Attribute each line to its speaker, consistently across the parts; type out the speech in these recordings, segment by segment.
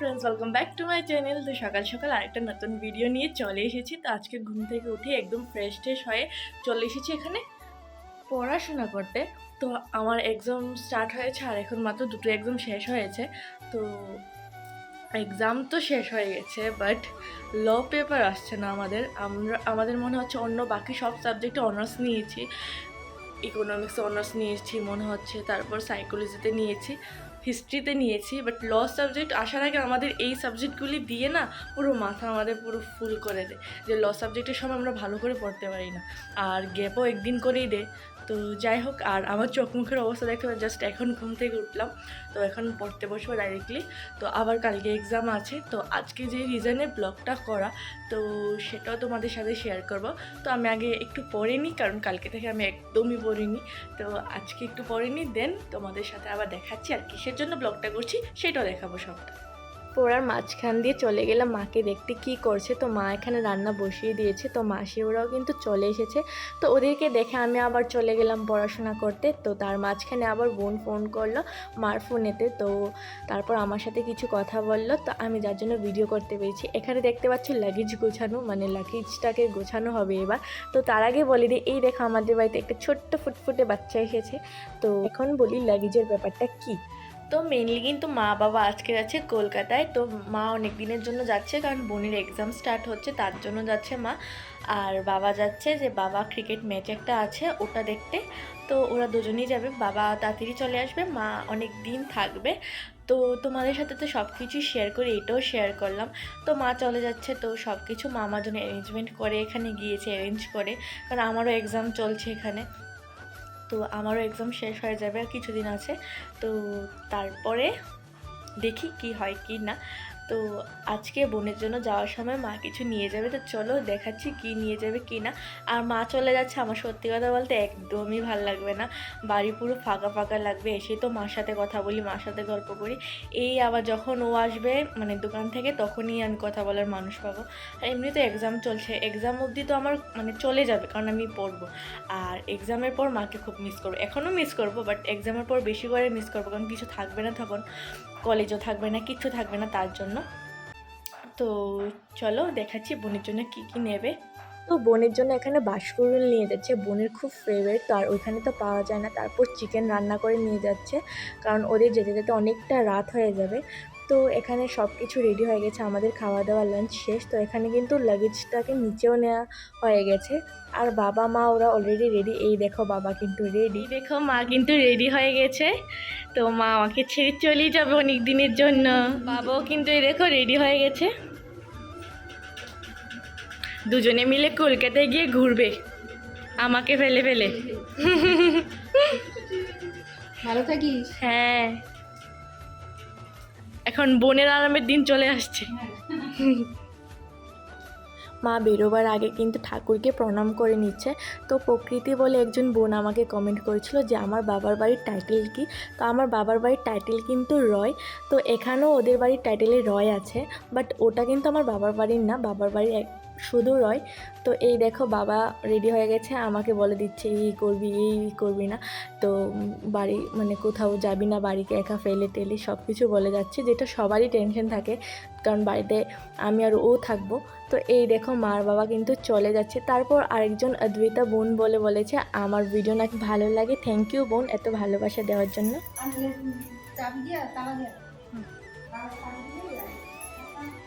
Speaker 1: Friends welcome back to my channel তো সকাল সকাল আরেকটা নতুন ভিডিও নিয়ে চলে এসেছি। তো আজকে ঘুম থেকে উঠে একদম ফ্রেশ ট্রেশ হয়ে চলে এসেছি এখানে পড়াশোনা করতে। তো আমার এক্সাম স্টার্ট হয়েছে আর এখন মাত্র দুটো এক্সাম শেষ হয়েছে। তো এক্সাম তো শেষ হয়ে গেছে বাট ল পেপার আসছে না আমাদের। আমরা, আমাদের মনে হচ্ছে অন্য বাকি সব সাবজেক্টে অনার্স নিয়েছি। ইকোনমিক্স অনার্স নিয়েছি, মনে হচ্ছে। তারপর সাইকোলজিতে নিয়েছি। হিস্ট্রিতে নিয়েছি বাট ল সাবজেক্ট আসার আগে আমাদের এই সাবজেক্টগুলি দিয়ে না পুরো মাথা আমাদের পুরো ফুল করে দেয় যে ল সাবজেক্টের সময় আমরা ভালো করে পড়তে পারি না। আর গ্যাপও একদিন করেই দেয় তো যাই হোক, আর আমার চোখ মুখের অবস্থা দেখতে জাস্ট এখন ঘুম থেকে উঠলাম। তো এখন পড়তে বসবো ডাইরেক্টলি তো আবার কালকে এক্সাম আছে, তো আজকে যে রিজনে ব্লগটা করা, তো সেটাও তোমাদের সাথে শেয়ার করব। তো আমি আগে একটু পড়ে নিই, কারণ কালকে থেকে আমি একদমই পড়িনি তো আজকে একটু পড়ে নিই দেন তোমাদের সাথে আবার দেখাচ্ছি আর কিসের জন্য ব্লগটা করছি, সেটাও দেখাবো সবটা। পড়ার মাঝখান দিয়ে চলে গেলাম। মাকে দেখতে কি করছে? তো মা এখানে রান্না বসিয়ে দিয়েছে। তো মাসি ওরাও কিন্তু চলে এসেছে। তো ওদেরকে দেখে আমি আবার চলে গেলাম পড়াশোনা করতে। তো তার মাঝখানে আবার বোন ফোন করল মার ফোনেতে। তো তারপর আমার সাথে কিছু কথা বলল। তো আমি যার জন্য ভিডিও করতে পেরেছি। এখানে দেখতে পাচ্ছি লাগেজ গোছানো মানে লাগেজটাকে গোছানো হবে এবার। তো তার আগে বলি দিই, এই দেখো আমাদের বাড়িতে একটা ছোট্ট ফুটফুটে বাচ্চা এসেছে। তো এখন বলি লাগেজের ব্যাপারটা কী? তো মেনলি কিন্তু মা বাবা আজকে যাচ্ছে কলকাতায়। তো মা অনেক দিনের জন্য যাচ্ছে কারণ বোনের এক্সাম স্টার্ট হচ্ছে, তার জন্য যাচ্ছে মা। আর বাবা যাচ্ছে যে বাবা ক্রিকেট ম্যাচ একটা আছে, ওটা দেখতে। তো ওরা দুজনেই যাবে, বাবা তাড়াতাড়ি চলে আসবে, মা অনেক দিন থাকবে। তো তোমাদের সাথে তো সব কিছুই শেয়ার করে, এটাও শেয়ার করলাম। তো মা চলে যাচ্ছে, তো সব কিছু মা আমার জন্য অ্যারেঞ্জমেন্ট করে, এখানে গিয়েছে অ্যারেঞ্জ করে। কারণ আমারও এক্সাম চলছে এখানে। তো আমারও এক্সাম শেষ হয়ে যাবে আর কিছুদিন আছে। তো তারপরে দেখি কি হয় কি না। তো আজকে বোনের জন্য যাওয়ার সময় মা কিছু নিয়ে যাবে, তো চলো দেখাচ্ছি কি নিয়ে যাবে কি না। আর মা চলে যাচ্ছে আমার সত্যি কথা বলতে একদমই ভালো লাগবে না। বাড়ি পুরো ফাঁকা ফাঁকা লাগবে এসে তো মার সাথে কথা বলি, মার সাথে গল্প করি। এই আবার যখন ও আসবে মানে দোকান থেকে, তখনই আমি কথা বলার মানুষ পাবো। আর এমনি তো এক্সাম চলছে এক্সাম অবধি তো আমার মানে চলে যাবে, কারণ আমি পড়ব। আর এক্সামের পর মাকে খুব মিস করব এখনও মিস করব বাট এক্সামের পর বেশি করে মিস করব, কারণ কিছু থাকবে না তখন। কলেজও থাকবে না, কিচ্ছু থাকবে না তার জন্য। তো চলো দেখাচ্ছি বোনের জন্য কি কি নেবে। তো বোনের জন্য এখানে বাসকুরুল নিয়ে যাচ্ছে, বোনের খুব ফেভারিট তো আর ওইখানে তো পাওয়া যায় না, তারপর চিকেন রান্না করে নিয়ে যাচ্ছে, কারণ ওদের যেতে যেতে অনেকটা রাত হয়ে যাবে। তো এখানে সব কিছু রেডি হয়ে গেছে আমাদের খাওয়া দাওয়া লাঞ্চ শেষ। তো এখানে কিন্তু লাগেজটাকে নিচেও নেওয়া হয়ে গেছে। আর বাবা মা ওরা অলরেডি রেডি এই দেখো বাবা কিন্তু রেডি দেখো মা কিন্তু রেডি হয়ে গেছে। তো মা আমাকে ছেড়ে চলেই যাবে অনেক দিনের জন্য। বাবাও কিন্তু এই দেখো রেডি হয়ে গেছে। দুজনে মিলে কলকাতায় গিয়ে ঘুরবে। আমাকে ফেলে ফেলে।
Speaker 2: ভালো থাকিস?
Speaker 1: হ্যাঁ। এখন বোনের আরামের দিন চলে আসছে। মা বেরোবার আগে কিন্তু ঠাকুরকে প্রণাম করে নিচ্ছে। তো প্রকৃতি বলে একজন বোন আমাকে কমেন্ট করেছিল যে, আমার বাবার বাড়ির টাইটেল কি? তো আমার বাবার বাড়ির টাইটেল কিন্তু রয়। তো এখানেও ওদের বাড়ির টাইটেলে রয় আছে বাট ওটা কিন্তু আমার বাবার বাড়ির না, বাবার বাড়ির শুধু রয়। তো এই দেখো বাবা রেডি হয়ে গেছে আমাকে বলে দিচ্ছে এই করবি এই করবি না। তো বাড়ি মানে কোথাও যাবি না বাড়িকে একা ফেলে টেলে সব কিছু বলে যাচ্ছে যেটা সবারই টেনশন থাকে। কারণ বাড়িতে আমি আর ও থাকব। তো এই দেখো মার বাবা কিন্তু চলে যাচ্ছে। তারপর আরেকজন অদ্বৈতা বোন বলে বলেছে আমার ভিডিও নাকি ভালো লাগে থ্যাংক ইউ বোন এত ভালোবাসা দেওয়ার জন্য।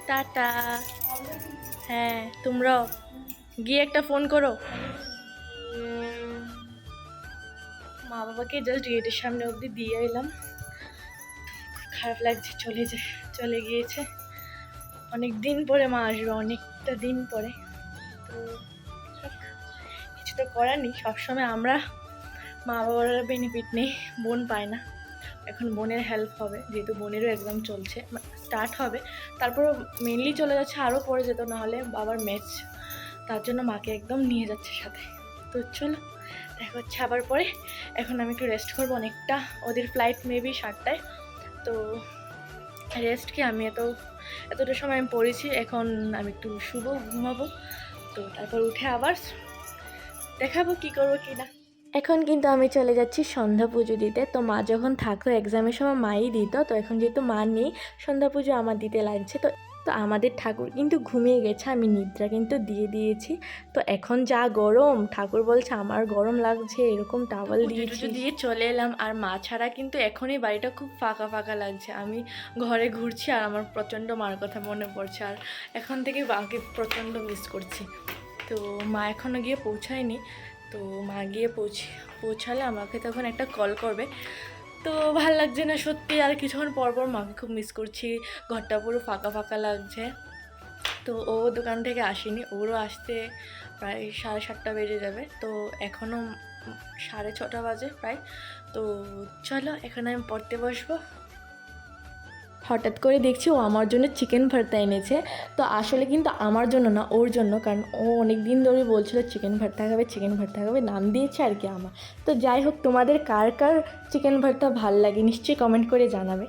Speaker 1: টাটা। হ্যাঁ তোমরাও। গিয়ে একটা ফোন করো। মা বাবাকে জাস্ট গেটের সামনে অবধি দিয়ে এলাম। খারাপ লাগছে, চলে যে, চলে গিয়েছে। অনেক দিন পরে মা আসবে, অনেকটা দিন পরে। তো কিছু তো করার নেই। সবসময় আমরা মা বাবার বেনিফিট নেই, বোন পায় না। এখন বোনের হেল্প হবে, যেহেতু বোনেরও এক্সাম চলছে। স্টার্ট হবে। তারপর মেনলি চলে যাচ্ছে আরও পরে যেত না হলে বাবার ম্যাচ তার জন্য মাকে একদম নিয়ে যাচ্ছে সাথে। তো চলো, দেখা হচ্ছে আবার পরে। এখন আমি একটু রেস্ট করব অনেকটা। ওদের ফ্লাইট মেবি সাতটায়। তো রেস্ট কি আমি এত, এতটা সময় আমি পড়েছি, এখন আমি একটু শুবো, ঘুমাবো। তো তারপর উঠে আবার দেখাবো কি করব কি না। এখন কিন্তু আমি চলে যাচ্ছি সন্ধ্যা পুজো দিতে। তো মা যখন থাকতো এক্সামের সময় মাই দিত। তো এখন যেহেতু মা নেই সন্ধ্যা পুজো আমার দিতে লাগছে। তো তো আমাদের ঠাকুর কিন্তু ঘুমিয়ে গেছে। আমি নিদ্রা কিন্তু দিয়ে দিয়েছি। তো এখন যা গরম ঠাকুর বলছে আমার গরম লাগছে এরকম টাওয়াল দিয়েছি। দিয়ে চলে এলাম। আর মা ছাড়া কিন্তু এখনই বাড়িটা খুব ফাঁকা ফাঁকা লাগছে। আমি ঘরে ঘুরছি আর আমার প্রচণ্ড মার কথা মনে পড়ছে। আর এখন থেকে মাকে প্রচণ্ড মিস করছি। তো মা এখনও গিয়ে পৌঁছায়নি। তো মা গিয়ে পৌঁছে, পৌঁছালে আমাকে তখন একটা কল করবে। তো ভালো লাগছে না সত্যি, আর কিছুক্ষণ পর পর মাকে খুব মিস করছি। ঘরটা পুরো ফাঁকা ফাঁকা লাগছে। তো ও দোকান থেকে আসেনি, ওরও আসতে প্রায় সাড়ে সাতটা বেজে যাবে। তো এখনও সাড়ে ছটা বাজে প্রায়। তো চলো, এখন আমি পড়তে বসবো। হঠাৎ করে দেখছি ও আমার জন্য চিকেন ভর্তা এনেছে। তো আসলে কিন্তু আমার জন্য না, ওর জন্য, কারণ ও অনেক দিন ধরে বলছিল চিকেন ভর্তা খাবে চিকেন ভর্তা খাবে, নাম দিয়েছে আর কি আমার। তো যাই হোক, তোমাদের কার কার চিকেন ভর্তা ভালো লাগে নিশ্চয়ই কমেন্ট করে জানাবে।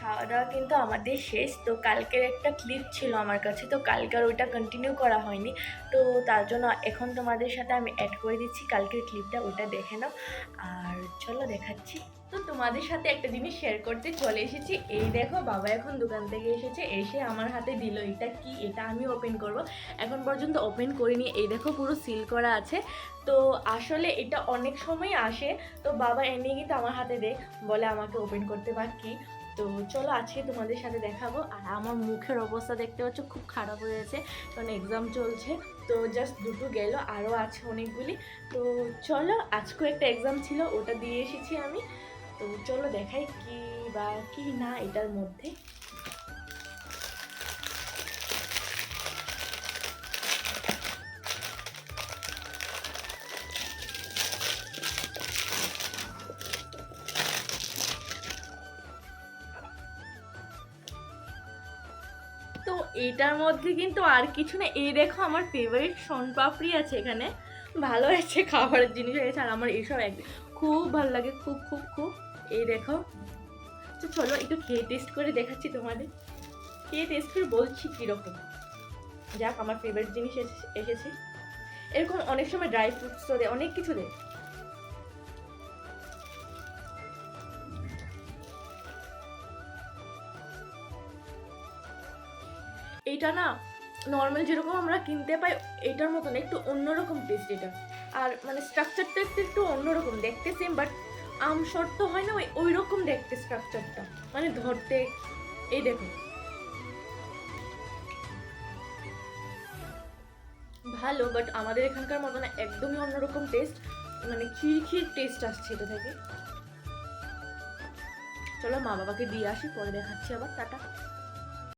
Speaker 1: খাওয়া দাওয়া কিন্তু আমাদের শেষ, তো কালকের একটা ক্লিপ ছিল আমার কাছে, তো কালকের ওইটা কন্টিনিউ করা হয়নি। তো তার জন্য এখন তোমাদের সাথে আমি অ্যাড করে দিচ্ছি, কালকের ক্লিপটা ওইটা দেখে নাও। আর চলো দেখাচ্ছি। তো তোমাদের সাথে একটা জিনিস শেয়ার করতে চলে এসেছি। এই দেখো, বাবা এখন দোকান থেকে এসেছে, এসে আমার হাতে দিল। এটা কি? এটা আমি ওপেন করব। এখন পর্যন্ত ওপেন করিনি। এই দেখো, পুরো সিল করা আছে। তো আসলে এটা অনেক সময় আসে। তো বাবা এনে কিন্তু আমার হাতে দেয় বলে আমাকে ওপেন করতে বা কি? তো চলো আজকে তোমাদের সাথে দেখাবো। আর আমার মুখের অবস্থা দেখতে পাচ্ছ, খুব খারাপ হয়ে গেছে কারণ এক্সাম চলছে। তো জাস্ট দুটো গেল আরও আছে অনেকগুলি। তো চলো, আজকেও একটা এক্সাম ছিল, ওটা দিয়ে এসেছি আমি। তো চলো দেখাই কি বা কি না এটার মধ্যে। তো এটার মধ্যে কিন্তু আর কিছু না। এই দেখো আমার ফেভারিট পাপড়ি আছে এখানে। ভালো আছে খাবারের জিনিস হয়েছে, আর আমার এইসব এক খুব ভালো লাগে, খুব খুব খুব। এই দেখো। তো চলো একটু খেয়ে টেস্ট করে দেখাচ্ছি তোমাদের। খেয়ে টেস্ট করে বলছি কীরকম। যাক, আমার ফেভারিট জিনিস এসে- এসেছে। এরকম অনেক সময় ড্রাই ফ্রুটসও দেয়, অনেক কিছু দেয়। এইটা না নর্মাল যেরকম আমরা কিনতে পাই, এটার মতন, একটু অন্যরকম টেস্ট এটা। আর মানে স্ট্রাকচারটা একটু একটু অন্যরকম, দেখতে সেম বাট আম শর্ত হয় না, ওই ওই রকম দেখতে স্ট্রাকচারটা মানে ধরতে, এই দেখো ভালো বাট আমাদের এখানকার মতো না একদমই অন্যরকম টেস্ট মানে ক্ষীর ক্ষীর টেস্ট আসছে এটা থেকে। চলো মা বাবাকে দিয়ে আসি, পরে দেখাচ্ছি আবার, টাটা।